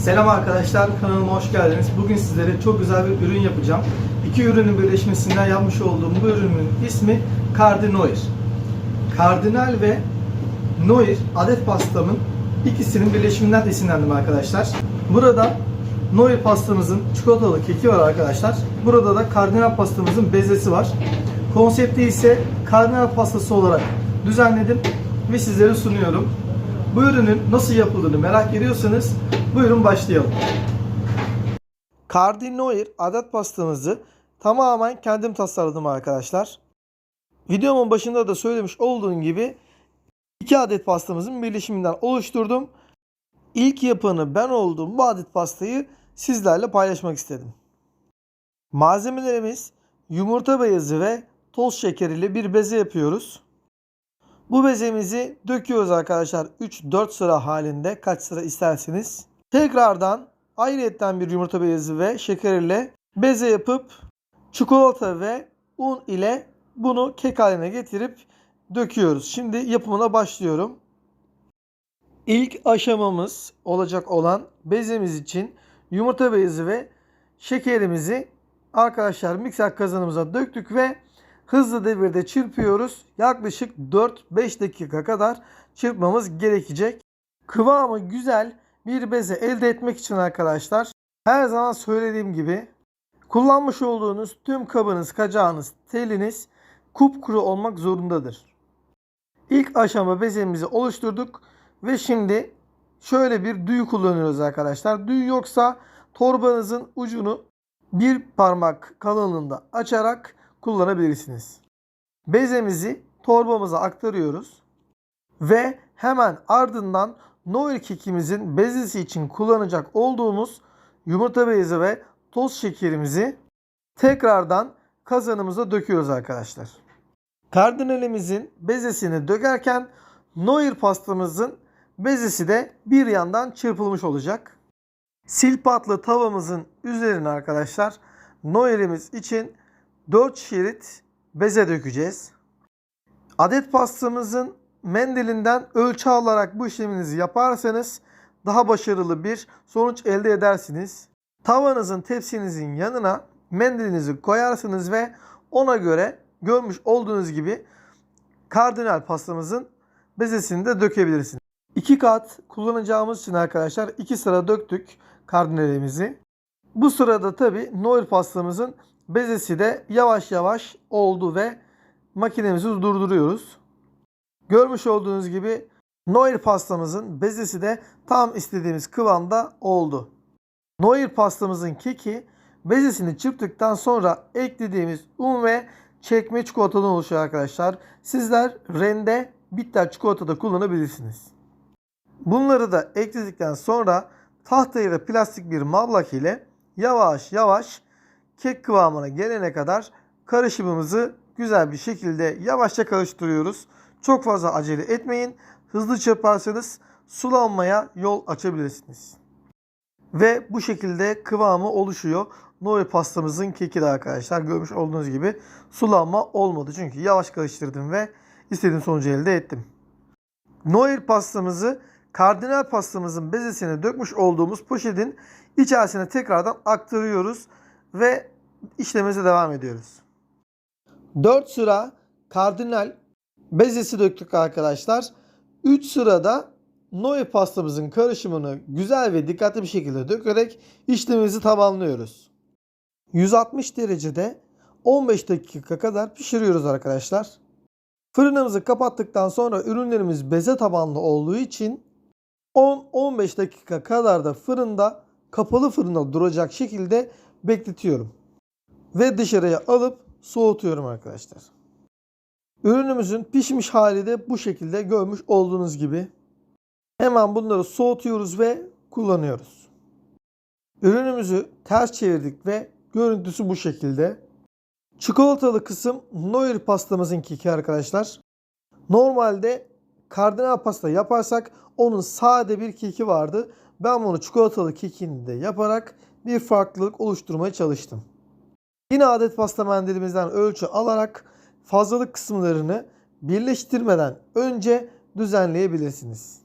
Selam arkadaşlar, kanalıma hoş geldiniz. Bugün sizlere çok güzel bir ürün yapacağım. İki ürünün birleşmesinden yapmış olduğum bu ürünün ismi Cardinoir. Kardinal ve Noir adet pastamın ikisinin birleşiminden esinlendim arkadaşlar. Burada Noir pastamızın çikolatalı keki var arkadaşlar. Burada da kardinal pastamızın bezesi var. Konsepti ise kardinal pastası olarak düzenledim ve sizlere sunuyorum. Bu ürünün nasıl yapıldığını merak ediyorsanız buyurun başlayalım. Cardinoir adet pastamızı tamamen kendim tasarladım arkadaşlar. Videomun başında da söylemiş olduğum gibi iki adet pastamızın birleşiminden oluşturdum. İlk yapanı ben olduğum bu adet pastayı sizlerle paylaşmak istedim. Malzemelerimiz yumurta beyazı ve toz şeker ile bir beze yapıyoruz. Bu bezemizi döküyoruz arkadaşlar 3-4 sıra halinde kaç sıra isterseniz. Tekrardan ayrıyetten bir yumurta beyazı ve şeker ile beze yapıp çikolata ve un ile bunu kek haline getirip döküyoruz. Şimdi yapımına başlıyorum. İlk aşamamız olacak olan bezemiz için yumurta beyazı ve şekerimizi arkadaşlar mikser kazanımıza döktük ve hızlı devirde çırpıyoruz. Yaklaşık 4-5 dakika kadar çırpmamız gerekecek. Kıvamı güzel bir beze elde etmek için arkadaşlar her zaman söylediğim gibi kullanmış olduğunuz tüm kabınız, kacağınız, teliniz kupkuru olmak zorundadır. İlk aşama bezemizi oluşturduk ve şimdi şöyle bir düğü kullanıyoruz arkadaşlar. Düğü yoksa torbanızın ucunu bir parmak kalınlığında açarak kullanabilirsiniz. Bezemizi torbamıza aktarıyoruz ve hemen ardından Noel kekimizin bezesi için kullanacak olduğumuz yumurta beyazı ve toz şekerimizi tekrardan kazanımıza döküyoruz arkadaşlar. Kardinalimizin bezesini dökerken Noir pastamızın bezesi de bir yandan çırpılmış olacak. Silpatlı tavamızın üzerine arkadaşlar Noir'imiz için 4 şerit beze dökeceğiz. Adet pastamızın mendilinden ölçü alarak bu işleminizi yaparsanız daha başarılı bir sonuç elde edersiniz. Tavanızın tepsinizin yanına mendilinizi koyarsınız ve ona göre görmüş olduğunuz gibi kardinal pastamızın bezesini de dökebilirsiniz. İki kat kullanacağımız için arkadaşlar iki sıra döktük kardinalimizi. Bu sırada tabi Noel pastamızın bezesi de yavaş yavaş oldu ve makinemizi durduruyoruz. Görmüş olduğunuz gibi Noel pastamızın bezesi de tam istediğimiz kıvamda oldu. Noel pastamızın keki bezesini çırptıktan sonra eklediğimiz un ve çekme çikolatadan oluşuyor arkadaşlar. Sizler rende bitter çikolata da kullanabilirsiniz. Bunları da ekledikten sonra tahta ya da plastik bir mablak ile yavaş yavaş kek kıvamına gelene kadar karışımımızı güzel bir şekilde yavaşça karıştırıyoruz. Çok fazla acele etmeyin. Hızlı çırparsanız sulanmaya yol açabilirsiniz. Ve bu şekilde kıvamı oluşuyor. Noel pastamızın keki de arkadaşlar görmüş olduğunuz gibi sulanma olmadı. Çünkü yavaş karıştırdım ve istediğim sonucu elde ettim. Noel pastamızı kardinal pastamızın bezesine dökmüş olduğumuz poşetin içerisine tekrardan aktarıyoruz ve işlemimize devam ediyoruz. 4 sıra kardinal bezesi döktük arkadaşlar. 3 sırada Noel pastamızın karışımını güzel ve dikkatli bir şekilde dökerek işlemimizi tamamlıyoruz. 160 derecede 15 dakika kadar pişiriyoruz arkadaşlar. Fırınımızı kapattıktan sonra ürünlerimiz beze tabanlı olduğu için 10-15 dakika kadar da fırında kapalı fırında duracak şekilde bekletiyorum. Ve dışarıya alıp soğutuyorum arkadaşlar. Ürünümüzün pişmiş hali de bu şekilde görmüş olduğunuz gibi. Hemen bunları soğutuyoruz ve kullanıyoruz. Ürünümüzü ters çevirdik ve görüntüsü bu şekilde. Çikolatalı kısım Noir pastamızın keki arkadaşlar. Normalde kardinal pasta yaparsak onun sade bir keki vardı. Ben bunu çikolatalı kekini de yaparak bir farklılık oluşturmaya çalıştım. Yine adet pasta mendilimizden ölçü alarak fazlalık kısımlarını birleştirmeden önce düzenleyebilirsiniz.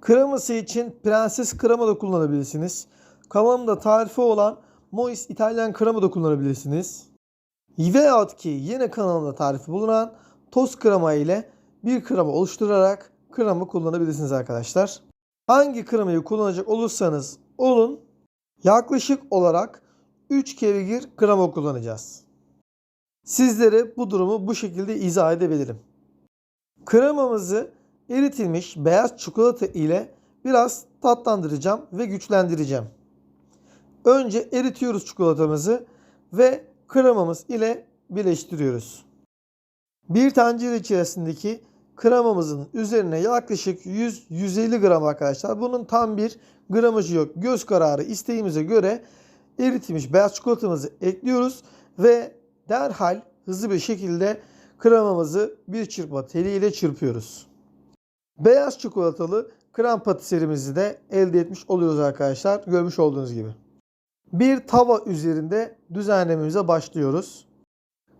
Kreması için prenses krema da kullanabilirsiniz. Kanalımda tarifi olan Mois İtalyan krema da kullanabilirsiniz. Veyahut ki yine kanalımda tarifi bulunan toz krema ile bir krema oluşturarak krema kullanabilirsiniz arkadaşlar. Hangi kremayı kullanacak olursanız olun yaklaşık olarak 3 kevgir krema kullanacağız. Sizlere bu durumu bu şekilde izah edebilirim. Kremamızı eritilmiş beyaz çikolata ile biraz tatlandıracağım ve güçlendireceğim. Önce eritiyoruz çikolatamızı ve kremamız ile birleştiriyoruz. Bir tencere içerisindeki kremamızın üzerine yaklaşık 100-150 gram arkadaşlar. Bunun tam bir gramajı yok. Göz kararı isteğimize göre eritilmiş beyaz çikolatamızı ekliyoruz ve derhal hızlı bir şekilde kremamızı bir çırpma teliyle çırpıyoruz. Beyaz çikolatalı krem patiserimizi de elde etmiş oluyoruz arkadaşlar. Görmüş olduğunuz gibi. Bir tava üzerinde düzenlememize başlıyoruz.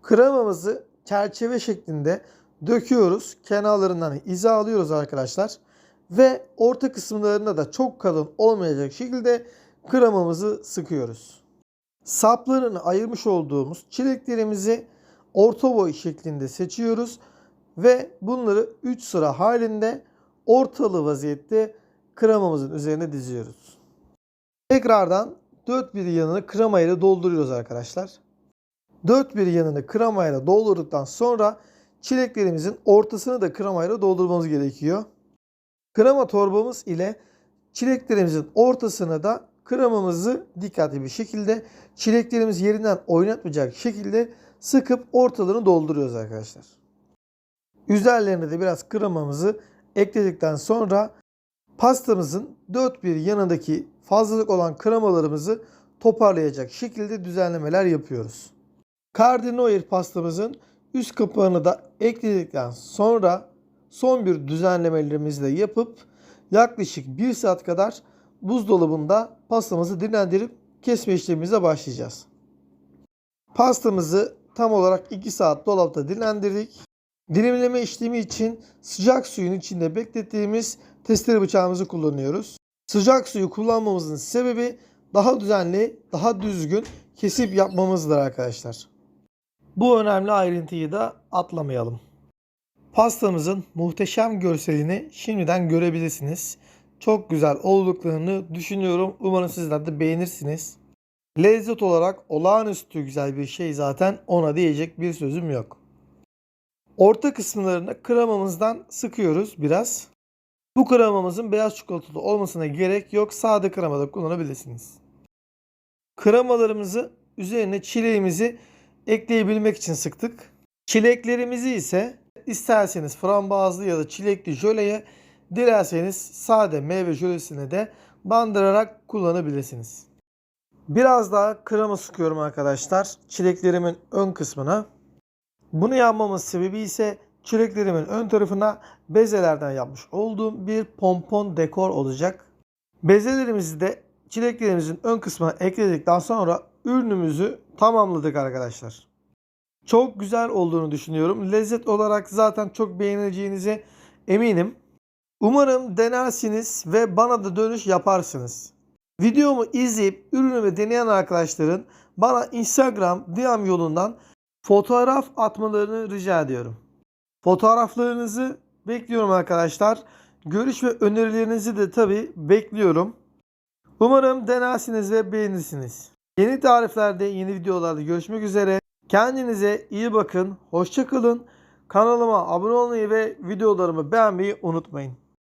Kremamızı çerçeve şeklinde döküyoruz. Kenarlarından hizalıyoruz arkadaşlar. Ve orta kısımlarında da çok kalın olmayacak şekilde kremamızı sıkıyoruz. Saplarını ayırmış olduğumuz çileklerimizi orta boy şeklinde seçiyoruz ve bunları 3 sıra halinde ortalı vaziyette kremamızın üzerine diziyoruz. Tekrardan dört bir yanını krema ile dolduruyoruz arkadaşlar. Dört bir yanını krema ile doldurduktan sonra çileklerimizin ortasını da krema ile doldurmamız gerekiyor. Krema torbamız ile çileklerimizin ortasına da kremamızı dikkatli bir şekilde çileklerimiz yerinden oynatmayacak şekilde sıkıp ortalarını dolduruyoruz arkadaşlar. Üzerlerine de biraz kremamızı ekledikten sonra pastamızın dört bir yanındaki fazlalık olan kremalarımızı toparlayacak şekilde düzenlemeler yapıyoruz. Cardinoir pastamızın üst kapağını da ekledikten sonra son bir düzenlemelerimizi de yapıp yaklaşık 1 saat kadar buzdolabında pastamızı dinlendirip kesme işlemimize başlayacağız. Pastamızı tam olarak 2 saat dolapta dinlendirdik. Dilimleme işlemi için sıcak suyun içinde beklettiğimiz testere bıçağımızı kullanıyoruz. Sıcak suyu kullanmamızın sebebi daha düzenli, daha düzgün kesip yapmamızdır arkadaşlar. Bu önemli ayrıntıyı da atlamayalım. Pastamızın muhteşem görselini şimdiden görebilirsiniz. Çok güzel olduklarını düşünüyorum. Umarım sizler de beğenirsiniz. Lezzet olarak olağanüstü güzel bir şey zaten ona diyecek bir sözüm yok. Orta kısımlarını kremamızdan sıkıyoruz biraz. Bu kremamızın beyaz çikolatalı olmasına gerek yok. Sade krema da kullanabilirsiniz. Kremalarımızı üzerine çileğimizi ekleyebilmek için sıktık. Çileklerimizi ise isterseniz frambuazlı ya da çilekli jöleye dilerseniz sade meyve jölesine de bandırarak kullanabilirsiniz. Biraz daha krema sıkıyorum arkadaşlar çileklerimin ön kısmına. Bunu yapmamın sebebi ise çileklerimin ön tarafına bezelerden yapmış olduğum bir pompon dekor olacak. Bezelerimizi de çileklerimizin ön kısmına ekledikten sonra ürünümüzü tamamladık arkadaşlar. Çok güzel olduğunu düşünüyorum. Lezzet olarak zaten çok beğeneceğinize eminim. Umarım denersiniz ve bana da dönüş yaparsınız. Videomu izleyip ürünümü deneyen arkadaşların bana Instagram DM yolundan fotoğraf atmalarını rica ediyorum. Fotoğraflarınızı bekliyorum arkadaşlar. Görüş ve önerilerinizi de tabi bekliyorum. Umarım denersiniz ve beğenirsiniz. Yeni tariflerde, yeni videolarda görüşmek üzere. Kendinize iyi bakın. Hoşçakalın. Kanalıma abone olmayı ve videolarımı beğenmeyi unutmayın.